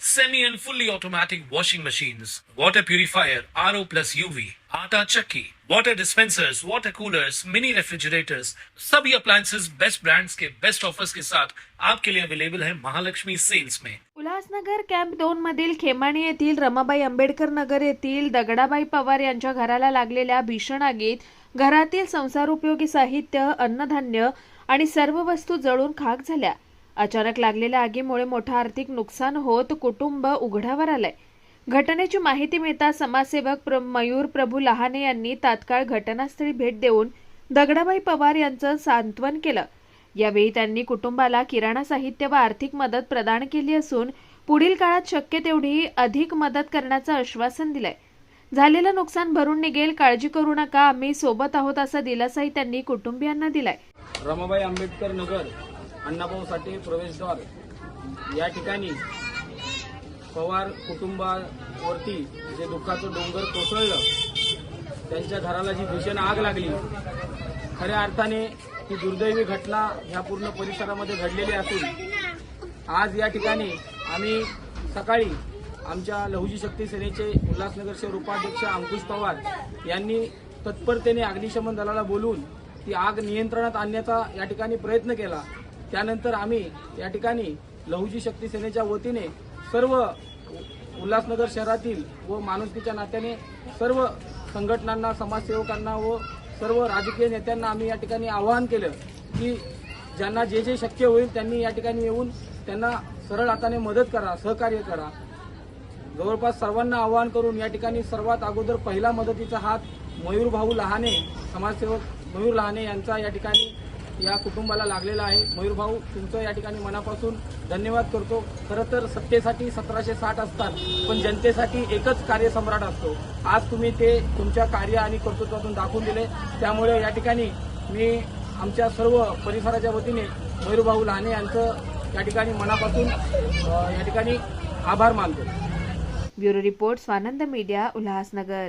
semi and fully automatic washing machines, water purifier, RO plus UV, आटा चक्की, water dispensers, water coolers, mini refrigerators, सभी appliances best brands के best offers के साथ आपके लिए अवेलेबल है महालक्ष्मी सेल्स में उल्हासनगर कॅम्प दोन मधील खेमाणी येथील रमाबाई आंबेडकर नगर येथील दगडाबाई पवार यांच्या घराला लागलेल्या भीषण आगीत घरातील संसारोपयोगी साहित्य अन्नधान्य आणि सर्व वस्तू जळून खाक झाल्या. अचानक लागलेल्या आगीमुळे मोठं आर्थिक नुकसान होत कुटुंब उघड्यावर आलंय. घटनेची माहिती मिळता समाजसेवक प्र मयूर प्रभू लहाने यांनी तात्काळ घटनास्थळी भेट देऊन दगडाबाई पवार यांचं सांत्वन केलं. यावेळी त्यांनी कुटुंबाला किराणा साहित्य व आर्थिक मदत प्रदान केली असून पुढील काळात शक्य तेवढी अधिक मदत करण्याचं आश्वासन दिलंय. झालेलं नुकसान भरून निघेल काळजी करू नका आम्ही सोबत आहोत असा दिलासाही त्यांनी कुटुंबियांना दिलाय. रमाबाई आंबेडकर नगर अण्णाभाऊ साठे प्रवेशद्वार. या ठिकाणी पवार कुटुंबावरती जे दुःखाचं डोंगर कोसळलं त्यांच्या घराला जी भीषण आग लागली खऱ्या अर्थाने ही दुर्दैवी घटना ह्या पूर्ण परिसरामध्ये घडलेली असून आज या ठिकाणी आम्ही सकाळी आमच्या लहुजी शक्ती सेनेचे उल्हासनगरचे उपाध्यक्ष अंकुश पवार यांनी तत्परतेने अग्निशमन दलाला बोलून ती आग नियंत्रणात आणण्याचा या ठिकाणी प्रयत्न केला. त्यानंतर आम्ही या ठिकाणी लहुजी शक्ती सेनेच्या वतीने सर्व उल्हासनगर शहरातील व माणुसकीच्या नात्याने सर्व संघटनांना समाजसेवकांना व सर्व राजकीय नेत्यांना आम्ही या ठिकाणी आवाहन केलं की ज्यांना जे जे शक्य होईल त्यांनी या ठिकाणी येऊन त्यांना सरळ हाताने मदत करा सहकार्य करा. जवळपास सर्वांना आवाहन करून या ठिकाणी सर्वात अगोदर पहिला मदतीचा हात मयूर भाऊ लहाने समाजसेवक मयूर लहाने यांचा या ठिकाणी या कुटुंबाला लागलेला आहे. मयूर भाऊ तुमचं या ठिकाणी मनापासून धन्यवाद करतो. खरं तर सत्तेसाठी सतराशे साठ असतात पण जनतेसाठी एकच कार्यसम्राट असतो. आज तुम्ही ते तुमच्या कार्य आणि कर्तृत्वातून दाखवून दिले. त्यामुळे या ठिकाणी मी आमच्या सर्व परिसराच्या वतीने मयूर भाऊ लहाने यांचं या ठिकाणी मनापासून या ठिकाणी आभार मानतो. Bureau report Swanand media Ulhasnagar.